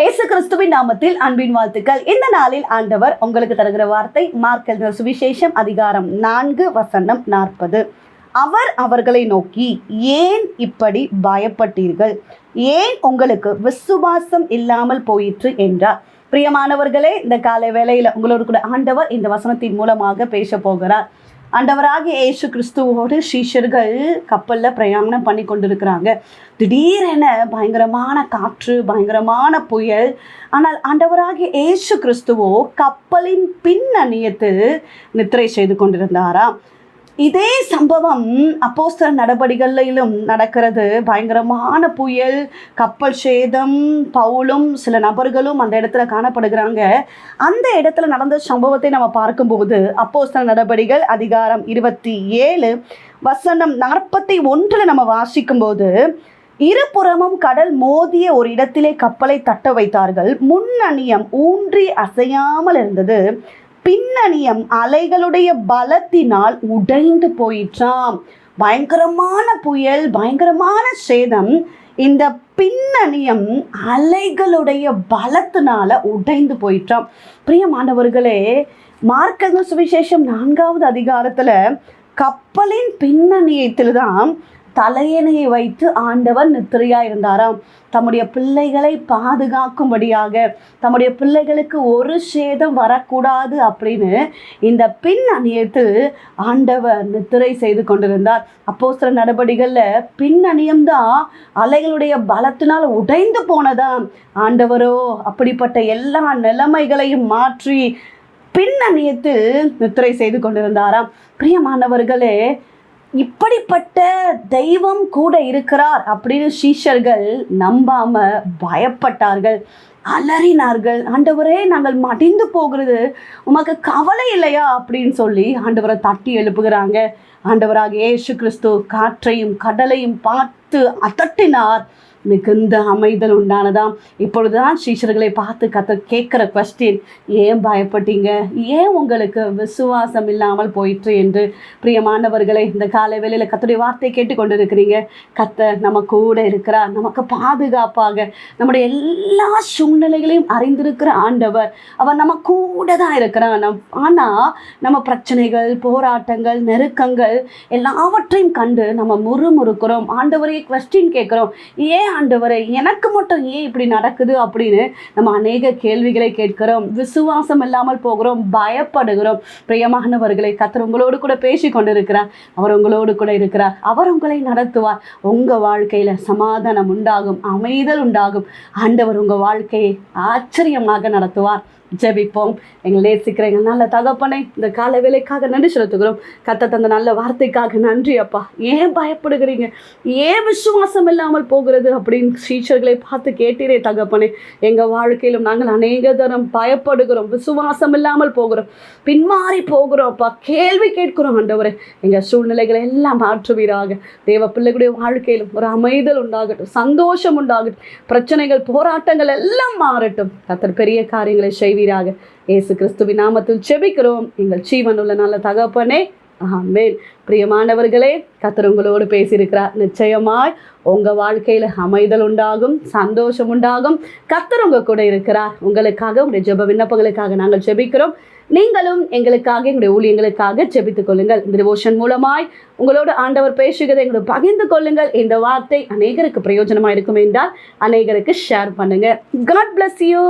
இயேசு கிறிஸ்துவின் நாமத்தில் அன்பின் வாழ்த்துக்கள். இந்த நாளில் ஆண்டவர் உங்களுக்கு தருகிற வார்த்தை மார்க்கல் சுவிசேஷம் அதிகாரம் நான்கு வசனம் நாற்பது. அவர் அவர்களை நோக்கி ஏன் இப்படி பயப்பட்டீர்கள்? ஏன் உங்களுக்கு விசுவாசம் இல்லாமல் போயிற்று? என்றார். பிரியமானவர்களே இந்த காலை வேளையில் உங்களோடு கூட ஆண்டவர் இந்த வசனத்தின் மூலமாக பேச போகிறார். ஆண்டவராகிய இயேசு கிறிஸ்துவோடு சீஷர்கள் கப்பலில் பிரயாணம் பண்ணி கொண்டிருக்கிறாங்க. திடீரென பயங்கரமான காற்று பயங்கரமான புயல். ஆனால் ஆண்டவராகிய இயேசு கிறிஸ்துவோ கப்பலின் பின்னணியத்தில் நித்திரை செய்து கொண்டிருந்தாராம் இதே சம்பவம் அப்போஸ்தல நடபடிகளிலும் நடக்கிறது. பயங்கரமான புயல் கப்பல் சேதம் பவுலும் சில நபர்களும் அந்த இடத்துல காணப்படுகிறாங்க. அந்த இடத்துல நடந்த சம்பவத்தை நம்ம பார்க்கும்போது அப்போஸ்தல நடபடிகள் அதிகாரம் இருபத்தி ஏழு வசனம் நாற்பத்தி ஒன்றில் நம்ம வாசிக்கும்போது இருபுறமும் கடல் மோதிய ஒரு இடத்திலே கப்பலை தட்ட வைத்தார்கள் முன்னணியம் ஊன்றி அசையாமல் இருந்தது. பின்னணியம் அலைகளுடைய பலத்தினால் உடைந்து போயிற்றாம். பயங்கரமான புயல் பயங்கரமான சேதம் இந்த பின்னணியம் அலைகளுடைய பலத்தினால உடைந்து போயிற்றாம். பிரியமானவர்களே மார்க்கங்க சுவிசேஷம் நான்காவது அதிகாரத்தில் கப்பலின் பின்னணியத்தில் தான் தலையணையை வைத்து ஆண்டவர் நித்திரையா இருந்தாராம் தம்முடைய பிள்ளைகளை பாதுகாக்கும்படியாக தம்முடைய பிள்ளைகளுக்கு ஒரு சேதம் வரக்கூடாது அப்படின்னு இந்த பின் அணியத்து ஆண்டவர் நித்திரை செய்து கொண்டிருந்தார். அப்போ சில நடவடிக்கைகளில் பின் அணியம்தான் அலைகளுடைய பலத்தினால் உடைந்து போனதாம். ஆண்டவரோ அப்படிப்பட்ட எல்லா நிலைமைகளையும் மாற்றி பின் அணியத்தில் நித்திரை செய்து கொண்டிருந்தாராம். பிரியமானவர்களே இப்படிப்பட்ட தெய்வம் கூட இருக்கிறார் அப்படின்னு சீஷர்கள் நம்பாம பயப்பட்டார்கள் அலறினார்கள். ஆண்டவரே நாங்கள் மடிந்து போகிறது உமக்கு கவலை இல்லையா? அப்படின்னு சொல்லி ஆண்டவரை தட்டி எழுப்புகிறாங்க. ஆண்டவராக இயேசு கிறிஸ்து காற்றையும் கடலையும் பார்த்து அதட்டினார். மிகுந்த அமைதல் உண்டானதாம். இப்பொழுதுதான் சீஷர்களை பார்த்து கத்த கேட்குற கொஸ்டின் ஏன் பயப்பட்டீங்க? ஏன் உங்களுக்கு விசுவாசம் இல்லாமல் போயிற்று? என்று. பிரியமானவர்களை இந்த காலை வேளையில் கத்துடைய வார்த்தை கேட்டுக்கொண்டிருக்கிறீங்க கத்த நம்ம கூட இருக்கிறார். நமக்கு பாதுகாப்பாக. நம்முடைய எல்லா சூழ்நிலைகளையும் அறிந்திருக்கிற ஆண்டவர். அவர் நம்ம கூட தான் இருக்கிறான் நம் ஆனால் நம்ம பிரச்சனைகள் போராட்டங்கள் நெருக்கங்கள் எல்லாவற்றையும் கண்டு நம்ம முறுமுறுக்கிறோம். ஆண்டவரையே கொஸ்டின் கேட்குறோம். ஏன் ஆண்டவரே எனக்கு மட்டும் ஏன் இப்படி நடக்குது அப்படின்னு நம்ம அநேக கேள்விகளை கேட்கிறோம். விசுவாசம் இல்லாமல் போகிறோம் பயப்படுகிறோம். பிரியமானவர்களை கத்தர் உங்களோடு கூட பேசி கொண்டிருக்கிறார் அவர் உங்களோடு கூட இருக்கிறார். அவர் உங்களை நடத்துவார். உங்கள் வாழ்க்கையில் சமாதானம் உண்டாகும் அமைதல் உண்டாகும். ஆண்டவர் உங்கள் வாழ்க்கையை ஆச்சரியமாக நடத்துவார். ஜெபிப்போம். எங்களே சீக்கிரங்கள் எங்கள் நல்ல தகப்பனை இந்த கால வேலைக்காக நன்றி செலுத்துகிறோம். கத்த தந்த நல்ல வார்த்தைக்காக நன்றி அப்பா. ஏன் பயப்படுகிறீங்க? ஏன் விசுவாசம் இல்லாமல் போகிறது அப்படின்னு டீச்சர்களை பார்த்து கேட்டீரே தகப்பனே. எங்கள் வாழ்க்கையிலும் நாங்கள் அநேக தரம் பயப்படுகிறோம் விசுவாசம் இல்லாமல் போகிறோம். பின்மாறி போகிறோம் அப்பா. கேள்வி கேட்கிறோம் ஆண்டவரே. எங்கள் சூழ்நிலைகளை எல்லாம் மாற்றுவீராக. தேவ பிள்ளைகளுடைய வாழ்க்கையிலும் ஒரு அமைதல் உண்டாகட்டும் சந்தோஷம் உண்டாகட்டும். பிரச்சனைகள் போராட்டங்கள் எல்லாம் மாறட்டும். கத்தர் பெரிய காரியங்களை செய்வீராக. இயேசு கிறிஸ்துவின் நாமத்தில் செபிக்கிறோம் எங்கள் ஜீவனுள்ள நல்ல தகப்பனே ஆமேன். பிரியமானவர்களே கத்தர் உங்களோடு பேசியிருக்கிறார். நிச்சயமாய் உங்கள் வாழ்க்கையில் அமைதல் உண்டாகும் சந்தோஷம் உண்டாகும். கத்தர் உங்கள் கூட இருக்கிறார். உங்களுக்காக உங்களுடைய ஜெப விண்ணப்பங்களுக்காக நாங்கள் ஜெபிக்கிறோம். நீங்களும் எங்களுக்காக எங்களுடைய ஊழியங்களுக்காக ஜெபித்துக் கொள்ளுங்கள். இந்த டிவோஷன் மூலமாய் உங்களோட ஆண்டவர் பேசுகிறதை எங்களோட பகிர்ந்து கொள்ளுங்கள். இந்த வார்த்தை அநேகருக்கு பிரயோஜனமாக இருக்கும் என்றால் அநேகருக்கு ஷேர் பண்ணுங்கள் காட் பிளஸ் யூ